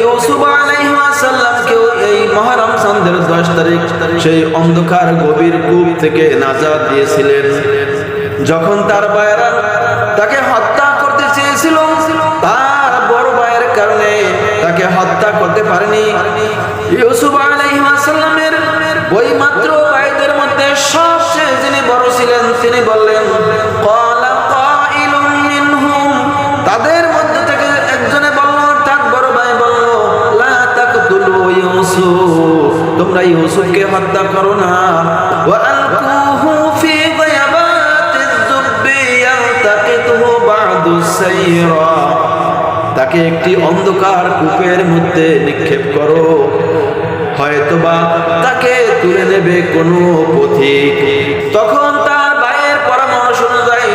ইউসুফ এই তারিখ সেই অন্ধকার গভীর কূপ থেকে দিয়েছিলেন। যখন তার ভাইয়েরা তাকে হত্যা করতে চেয়েছিল, তার বড় ভাইয়ের কারণে তাকে হত্যা করতে পারেনি। ইউসুফ আলাইহিসসালামের বই মাত্র ভাইদের মধ্যে সবচেয়ে যিনি বড় ছিলেন, তিনি বললেন ইউসুফকে হত্যা করো না। তাকে একটি অন্ধকার কূপের মধ্যে নিক্ষেপ করো। হয়তোবা তাকে তুলে নেবে কোনো পথিক। তখন তার ভাইয়ের পরামর্শ অনুযায়ী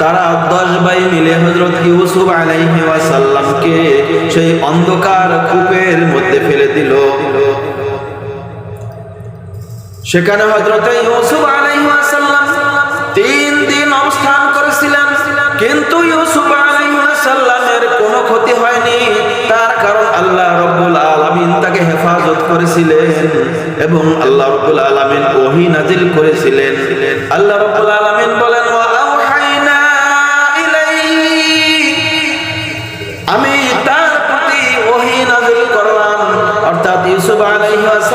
তারা দশ ভাই মিলে হজরত ইউসুফ আলাইহি ওয়াসাল্লামকে সেই অন্ধকার কূপের মধ্যে ফেলে দিল। সেখানে হজরত ইউসুফ আলাইহি ওয়াসাল্লাম তিন দিন অবস্থান করেছিলেন। কিন্তু ইউসুফ আলাইহি ওয়াসাল্লামের কোনো ক্ষতি হয়নি। তার কারণ আল্লাহ রব্বুল আলামিন তাকে হেফাজত করেছিলেন এবং আল্লাহ রব্বুল আলামিন ওহী নাজিল করেছিলেন। আল্লাহ রব্বুল আলামিন বলেন আমি তার প্রতি ওহী নাযিল করলাম। অর্থাৎ ইউসুফ আলাইহিস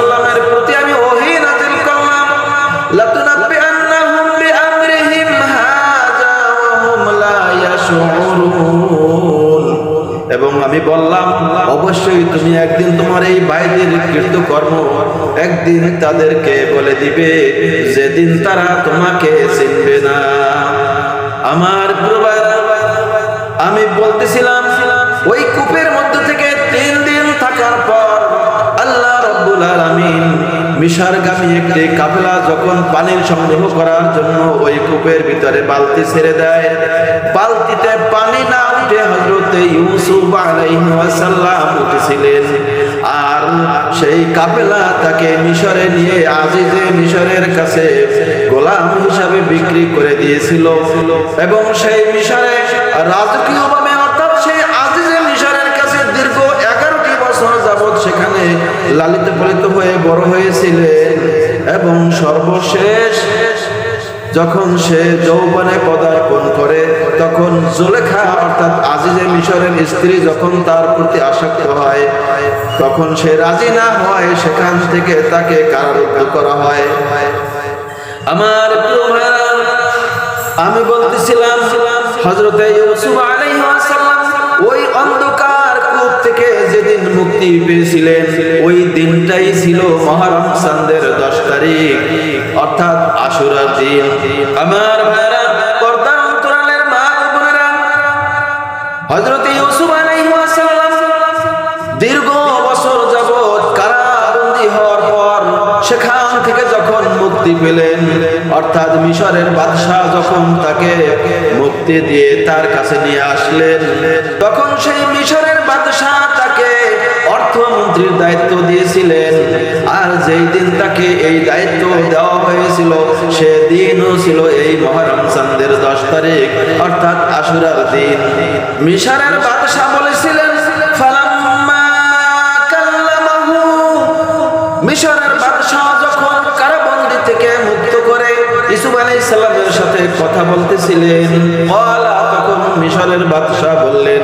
আমি বললাম, অবশ্যই তুমি একদিন তোমার এই বাইদের কৃতকর্ম একদিন তাদেরকে বলে দিবে, যেদিন তারা তোমাকে চিনবে না। আমার আমি বলতেছিলাম, ওই কূপের মধ্যে থেকে তিন দিন থাকার পর আল্লাহ রব্বুল আলামিন মিশরগামী একটি কাফেলা যখন পানির সংগ্রহ করার জন্য ওই কূপের ভিতরে বালতি ছেড়ে দেয়, বালতিতে পানি না উঠে হজরতে ইউসুফ আলাইহিস সালাম উঠেছিলেন। আর সেই কাফেলা তাকে মিশরে নিয়ে আজিজে মিশরের কাছে গোলাম হিসাবে বিক্রি করে দিয়েছিল। এবং সেই মিশরে রাজকীয়ভাবে বড় হয়েছিলেন এবং সর্বশেষ যখন সে যৌবনে পদার্পণ করে, তখন জুলেখা অর্থাৎ আজিজে মিশরের স্ত্রী যখন তার প্রতি আসক্ত হয়, তখন সে রাজি না হয় সেখান থেকে তাকে কারারুদ্ধ করা হয়। আমার আমি বলতেছিলাম হজরতে ইউসুফ আলাইহিস সালাম ওই অন্ধকার কূপ থেকে যেদিন মুক্তি পেয়েছিলেন, ওই দিনটাই ছিল মহরম চাঁদের দশ তারিখ। অর্থাৎ আশুরার দিন। আমার হজরত ইউসুফ দীর্ঘ বছর কারাবন্দী হওয়ার পর সেখান থেকে যখন মুক্তি পেলেন, অর্থাৎ মিশরের বাদশাহ যখন তাকে মুক্তি দিয়ে তার কাছে নিয়ে আসলেন, তখন সেই মিশরের বাদশাহ তাকে অর্থমন্ত্রীর দায়িত্ব দিয়েছিলেন। আর যেই দিন তাকে এই দায়িত্ব দেওয়া হয়েছিল সে দিনও ছিল এই মহরম দশ তারিখ, অর্থাৎ আশুরার দিন। মিশরের বাদশাহ বলেছিলেন মুক্ত করে ইসুফ সালামের সাথে কথা বলতেছিলেন তখন মিশরের বাদশাহ বললেন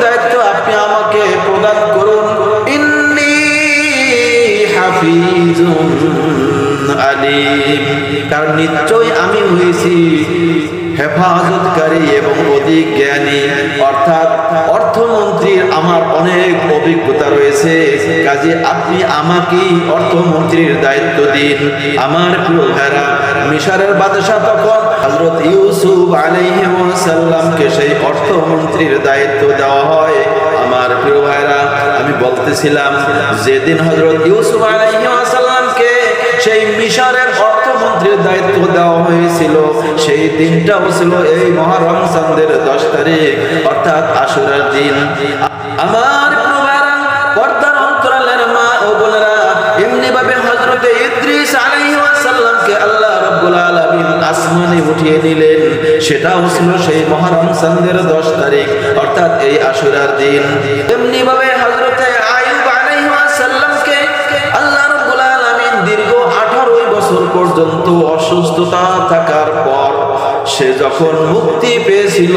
দায়িত্ব আপনি আমাকে প্রদান করুন। ইন্নি হাফিজুন আলিম। কারণ নিশ্চয়ই আমি হয়েছি হেফাজতকারী এবং অধিক জ্ঞানী, অর্থাৎ অর্থমন্ত্রীর আমার অনেক অভিজ্ঞতা রয়েছে। কাজে আপনি আমাকেই অর্থমন্ত্রীর দায়িত্ব দিন। আমার প্রিয় ভাইরা, মিশরের বাদশাহ তখন হযরত ইউসুফ আলাইহিস সালামকে সেই অর্থমন্ত্রীর দায়িত্ব দেওয়া হয়। আমার প্রিয় ভাইরা, আমি বলতেছিলাম, যেদিন হযরত ইউসুফ আলাইহিস সালামকে সেই দায়িত্ব দেওয়া হয়েছিল। সেই দিনটাও ছিল এই মহরম চাঁদের দশ তারিখ, অর্থাৎ আশুরার দিন। আমার পর্দার অন্তরালের সেটাও ছিল সেই মহরম চাঁদের দশ তারিখ, অর্থাৎ এই আশুরার দিন। এমনি ভাবে পর্যন্ত অসুস্থতা থাকার পর সে যখন মুক্তি পেয়েছিল,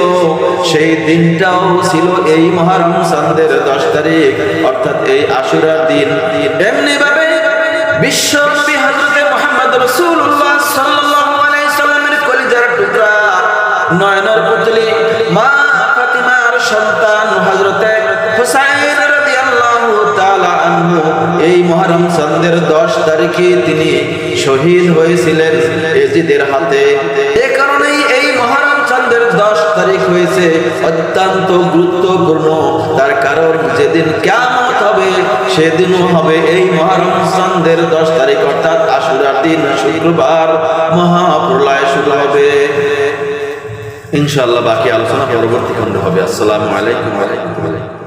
সেই দিনটাও ছিল এই মহারম চাঁদের দশ তারিখ, অর্থাৎ এই আশুরার দিন। এমনি ভাবে বিশ্ব নয়নের পুতলি সন্তান এই মুহররম চন্দ্রের 10 তারিখে তিনি শহীদ হয়েছিলেন এজিদের হাতে। এ কারণেই এই মুহররম চন্দ্রের 10 তারিখ হয়েছে অত্যন্ত গুরুত্বপূর্ণ। তার কারণ যেদিন কিয়ামত হবে, সেদিনও হবে এই মুহররম চন্দ্রের 10 তারিখ, অর্থাৎ আশুরার দিন, শুক্রবার মহাপ্রলয় শুরু হবে। ইনশাআল্লাহ বাকি আলোচনা পরবর্তী খণ্ডে হবে। আসসালামু আলাইকুম ওয়া রাহমাতুল্লাহ।